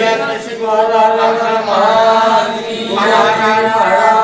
Shiva Rama Rama Rama